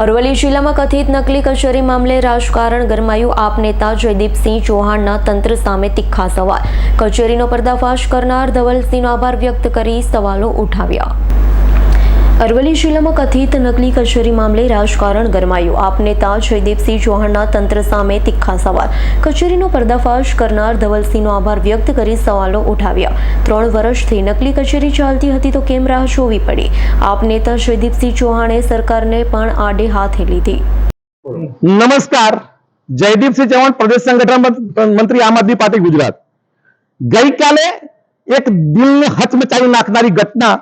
અરવલ્લી જિલ્લામાં કથિત નકલી કચેરી મામલે રાજકારણ ગરમાયું. આપ નેતા જયદીપસિંહ ચૌહાણના તંત્ર સામે તીખા સવાલ. કચેરીનો પર્દાફાશ કરનાર ધવલસિંહનો આભાર વ્યક્ત કરી સવાલો ઉઠાવ્યા. અરવલ્લી જિલ્લામાં કથિત નકલી કચેરી મામલે રાજકારણ ગરમાયું. આપ નેતા જયદીપસિંહ ચૌહાણના તંત્ર સામે તીખા સવાલ. કચેરીનો પર્દાફાશ કરનાર ધવલસિંહનો આભાર વ્યક્ત કરી સવાલો ઉઠાવ્યા. ત્રણ વર્ષથી નકલી કચેરી ચાલતી હતી તો કેમ રાહ જોવી પડી? આપ નેતા જયદીપસિંહ ચૌહાણે સરકારને પણ આડે હાથે લીધી. નમસ્કાર. જયદીપસિંહ ચૌહાણ પ્રદેશ સંગઠન મંત્રી આમ આદમી પાર્ટી ગુજરાત. ગઈકાલે એક દિલને હચમચાવી નાખનારી ઘટના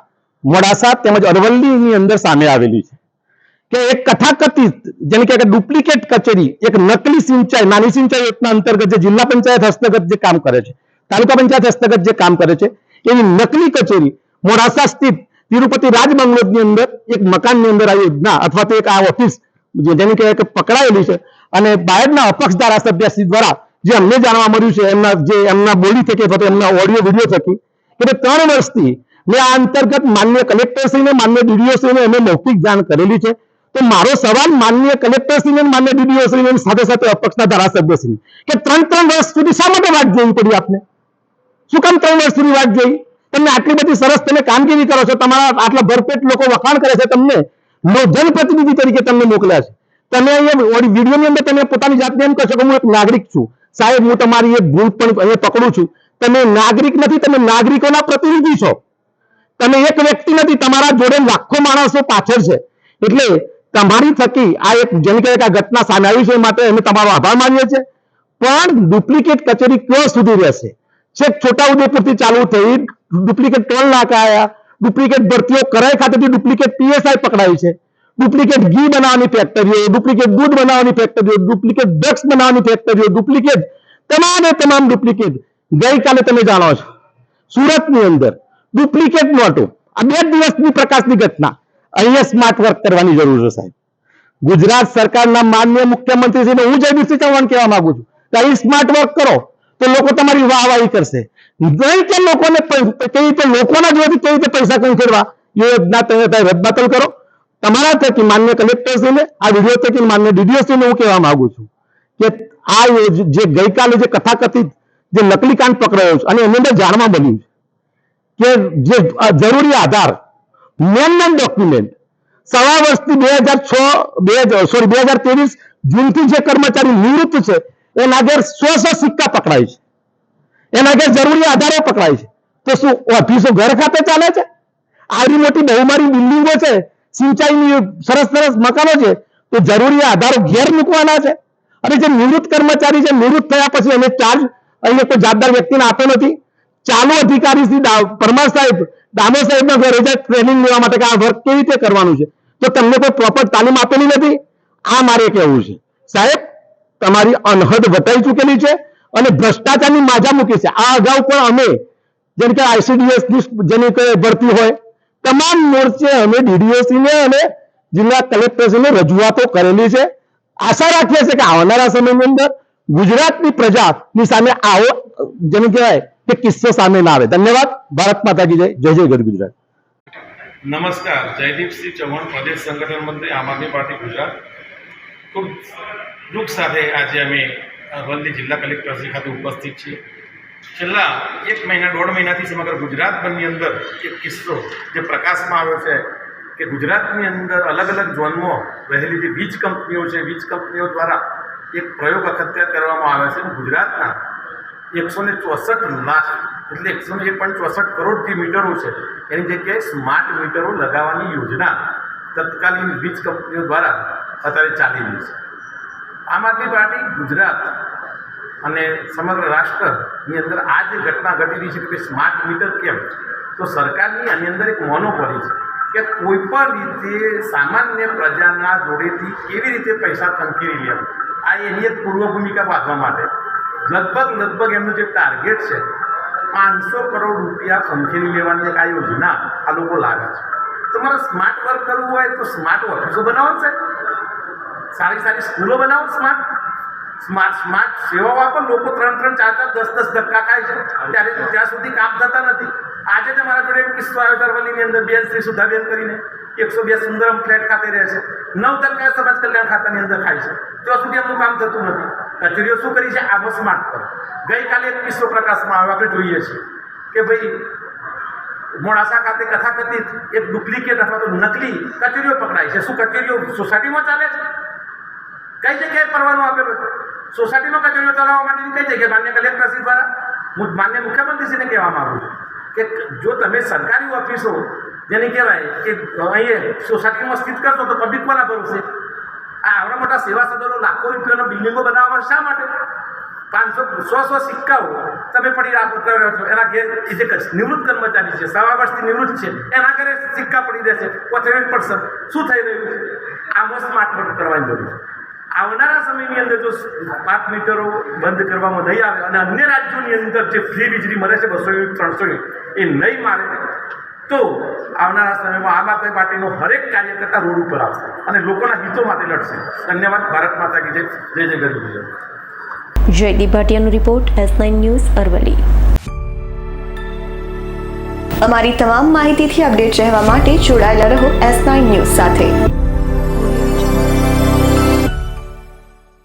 મોડાસા તેમજ અરવલ્લીની અંદર સામે આવેલી છે. કે એક કથાકથિત જેને કે ડુપ્લિકેટ કચેરી, એક નકલી સિંચાઈ, નાની સિંચાઈ યોજના અંતર્ગત જે જિલ્લા પંચાયત હસ્તગત જે કામ કરે છે, તાલુકા પંચાયત હસ્તગત જે કામ કરે છે એવી નકલી કચેરી મોડાસા સ્થિત તિરુપતિ રાજ બંગલોની અંદર એક મકાનની અંદર આ યોજના અથવા તો એક આ ઓફિસ જેની કહેવાય કે પકડાયેલી છે અને બાયડના અપક્ષ ધારાસભ્ય શ્રી દ્વારા જે અમને જાણવા મળ્યું છે, એમના જે એમના બોલી થકી અથવા એમના ઓડિયો વીડિયો થકી કે ત્રણ વર્ષથી મેં આ અંતર્ગત માન્ય કલેક્ટરશ્રીને માન્ય ડીડીઓશ્રીને અમે મૌખિક જાણ કરેલી છે. તો મારો સવાલ માન્ય કલેક્ટરશ્રીને માન્ય ડીડીઓશ્રીને સાથે સાથે અપક્ષના ધારાસભ્યશ્રીને કે ત્રણ ત્રણ વર્ષ સુધી શા માટે વાત જોવી પડી આપને? શું કામ ત્રણ વર્ષ સુધી વાત જોઈ? તમને આટલી બધી સરસ તમે કામગીરી કરો છો, તમારા આટલા ભરપેટ લોકો વખાણ કરે છે, તમને જનપ્રતિનિધિ તરીકે તમને મોકલ્યા છે. તમે અહીંયા વિડીયોની અંદર તમે પોતાની જાતને એમ કહો છો કે હું એક નાગરિક છું. સાહેબ, હું તમારી એક ભૂલ પણ અહીંયા પકડું છું. તમે નાગરિક નથી, તમે નાગરિકોના પ્રતિનિધિ છો. તમે એક વ્યક્તિ નથી, તમારા જોડે લાખો માણસો પાછળ છે. એટલે તમારી થકી આ એક જેમ કે આ ઘટના સામે આવી છે માટે અમે તમારો આભાર માનીએ છીએ. પણ ડુપ્લિકેટ કચેરી ક્યાં સુધી રહેશે? છેક છોટાઉદેપુરથી ચાલુ થઈ, ડુપ્લિકેટ ટોલ નાકા આવ્યા ડુપ્લિકેટ ભરતીઓ કરાઈ ખાતેથી ડુપ્લિકેટ પીએસઆઈ પકડાયું છે. ડુપ્લિકેટ ઘી બનાવવાની ફેક્ટરીઓ, ડુપ્લિકેટ દૂધ બનાવવાની ફેક્ટરીઓ, ડુપ્લિકેટ ડ્રગ્સ બનાવવાની ફેક્ટરીઓ, ડુપ્લિકેટ તમામે તમામ ડુપ્લિકેટ ગઈકાલે તમે જાણો છો. સુરતની અંદર ડુપ્લિકેટ નોટો. આ બે દિવસની પ્રકાશની ઘટના. અહીંયા સ્માર્ટ વર્ક કરવાની જરૂર છે સાહેબ. ગુજરાત સરકારના માન્ય મુખ્યમંત્રીશ્રીને હું જયદીપસિંહ ચૌહાણ કહેવા માંગુ છું કે અહીં સ્માર્ટ વર્ક કરો તો લોકો તમારી વાહવાહી કરશે. નહીં કે લોકોને કેવી રીતે લોકોના જોડેથી કેવી રીતે પૈસા એ યોજના તમે રદબાતલ કરો. તમારા થકી માન્ય કલેક્ટરશ્રીને, આ વીડિયો થકી માન્ય ડીડીઓશ્રીને હું કહેવા માંગુ છું કે આ જે ગઈકાલે જે કથાકથિત, જે નકલી કાંડ પકડાયો છે, અને એની અંદર જાણવા મળ્યું છે. કે જે જરૂરી આધાર મેન મેન ડોક્યુમેન્ટ સવા વર્ષથી બે હજાર છ, બે સોરી બે હજાર ત્રેવીસ જૂનથી જે કર્મચારી નિવૃત્ત છે એના ઘેર સો સો સિક્કા પકડાય છે. એના ઘેર જરૂરી આધારો પકડાય છે. તો શું, ઓફિસો ઘર ખાતે ચાલે છે? આવી મોટી બહુમારી બિલ્ડિંગો છે, સિંચાઈની સરસ સરસ મકાનો છે, તો જરૂરી આધારો ઘેર મૂકવાના છે. અને જે નિવૃત્ત કર્મચારી છે, નિવૃત્ત થયા પછી એને ચાર્જ અહીંયા કોઈ જવાબદાર વ્યક્તિને આપતો નથી. ચાલુ અધિકારી શ્રી પરમાર સાહેબ દામો સાહેબના ઘરે ટ્રેનિંગ લેવા માટે આ વર્ક કેવી રીતે કરવાનું છે? તો તમને કોઈ પ્રોપર તાલીમ આપેલી નથી? આ મારે કહેવું છે. સાહેબ, તમારી અનહદ વટાઈ ચૂકેલી છે અને ભ્રષ્ટાચારની માજા મૂકી છે. આ અગાઉ પણ અમે, જેમ કે આઈસીડીએસ જેની ભરતી હોય, તમામ મોરચે અમે ડીડીઓસી ને અને જિલ્લા કલેક્ટરશ્રીને રજૂઆતો કરેલી છે. આશા રાખીએ છીએ કે આવનારા સમયની અંદર ગુજરાતની પ્રજાની સામે આવો, જેને કહેવાય કે કિસ્સો સામે ના આવે. ધન્યવાદ. ભારત માતા કી જય. જય જય ગઢ ગુજરાત. નમસ્કાર. જયદીપસિંહ ચૌહાણ, પ્રદેશ સંગઠન મંત્રી, આમ આદમી પાર્ટી, ગુજરાત. ખૂબ દુઃખ સાથે આજે અમે અરવલ્લી જિલ્લા કલેક્ટરશ્રી ખાતે ઉપસ્થિત છીએ. છેલ્લા એક મહિના, દોઢ મહિનાથી સમગ્ર ગુજરાતભરની અંદર એક કિસ્સો જે પ્રકાશમાં આવ્યો છે કે ગુજરાતની અંદર અલગ અલગ ઝોનમાં રહેલી જે વીજ કંપનીઓ છે, વીજ કંપનીઓ દ્વારા એક પ્રયોગ અખત્યાર કરવામાં આવ્યો છે ગુજરાતના એકસો ને ચોસઠ લાખ એટલે એકસો ને પણ ચોસઠ કરોડથી મીટરો છે. એની જગ્યાએ સ્માર્ટ મીટરો લગાવવાની યોજના તત્કાલીન વીજ કંપનીઓ દ્વારા અત્યારે ચાલી રહી છે. આમ આદમી પાર્ટી ગુજરાત અને સમગ્ર રાષ્ટ્રની અંદર આ જે ઘટના ઘટી રહી છે કે સ્માર્ટ મીટર કેમ? તો સરકારની આની અંદર એક મોનોપોલી છે કે કોઈ પણ રીતે સામાન્ય પ્રજાના જોડેથી કેવી રીતે પૈસા ખંખેરી લેવા? આ એની એક પૂર્વ ભૂમિકા બાંધવા માટે લગભગ લગભગ એમનું જે ટાર્ગેટ છે, પાંચસો કરોડ રૂપિયા ખંખેરી લેવાની એક આ યોજના આ લોકો લાગે છે. તમારે સ્માર્ટ વર્ક કરવું હોય તો સ્માર્ટ ઓફિસો બનાવો છે સારી સારી સ્કૂલો બનાવો સ્માર્ટ સ્માર્ટ સ્માર્ટ સેવાઓ આપો. લોકો ત્રણ ત્રણ, ચાર ચાર, દસ દસ ધક્કા ખાય છે. ત્યારે ત્યાં સુધી કામ થતા નથી. આજે જ અમારા જોડે એક કિસ્સો આવ્યો અરવલ્લીની અંદર, બેન શ્રી સુધાબેન કરીને. એકસો બે સુંદરમ ફ્લેટ ખાતે રહે છે. નવ ધક્કા સમાજ કલ્યાણ ખાતાની અંદર ખાય છે. ત્યાં સુધી એમનું કામ થતું નથી. કચેરીઓ શું કરી છે? આબો સ્માર્ટ પર ગઈકાલે એક કિસ્સો પ્રકાશમાં આવ્યો, આપણે જોઈએ છીએ કે ભાઈ, મોડાસા ખાતે કથાકથિત એક ડુપ્લિકેટ અથવા તો નકલી કચેરીઓ પકડાય છે. શું કચેરીઓ સોસાયટીમાં ચાલે છે? કઈ જગ્યાએ પરવાનો આપેલો છે? સોસાયટીમાં કચેરીઓ ચલાવવા માટેની કઈ જગ્યાએ? માન્ય કલેક્ટરશ્રી દ્વારા માન્ય મુખ્યમંત્રીશ્રીને કહેવા માંગુ છું કે જો તમે સરકારી ઓફિસો, જેને કહેવાય કે અહીંયા સોસાયટીમાં સ્થિત કરશો તો પબ્લિક કોના મોટા સેવા સદનો લાખો રૂપિયાનો બિલ્ડિંગો બનાવવા શા માટે? પાંચસો સો સો સિક્કાઓ તમે પડી રાખો છો. એના ઘેર એ જે નિવૃત્ત કર્મચારી છે. સવા વર્ષથી નિવૃત્ત છે. એના ઘરે સિક્કા પડી રહેશે પોત્રેવીસ પર્સન્ટ શું થઈ રહ્યું છે? આમાં સ્માર્ટ વર્ક કરવાની જરૂર છે. આવનારા સમયની અંદર જો સ્માર્ટ મીટરો બંધ કરવામાં નહીં આવે અને અન્ય રાજ્યોની અંદર જે ફ્રી વીજળી મળે છે, બસો યુનિટ ત્રણસો યુનિટ એ નહીં મારે તો આવનારા સમયમાં આમ આદમી પાર્ટીનો હરેક કાર્યકર્તા રોડ ઉપર આવશે અને લોકોના હિતો માટે લડશે. ધન્યવાદ, ભારત માતા કી જય. જય જય Gujarat. Jaydeep ભાટિયાનો report, S nine news Aravalli અમારી તમામ માહિતીથી અપડેટ રહેવા માટે જોડાયેલા રહો એસ નાઇન ન્યૂઝ સાથે.